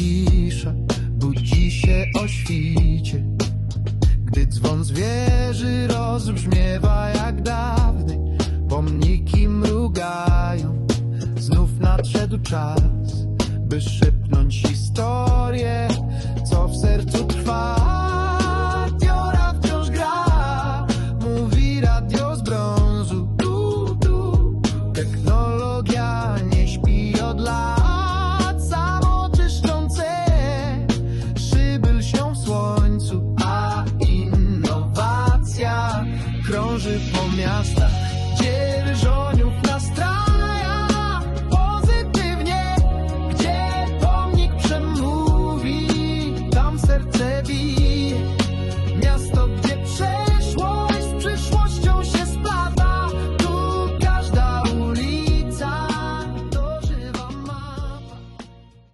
cisza budzi się o świcie. Gdy dzwon z wieży rozbrzmiewa jak dawniej, pomniki mrugają, znów nadszedł czas, by szepnąć historię krąży po miastach.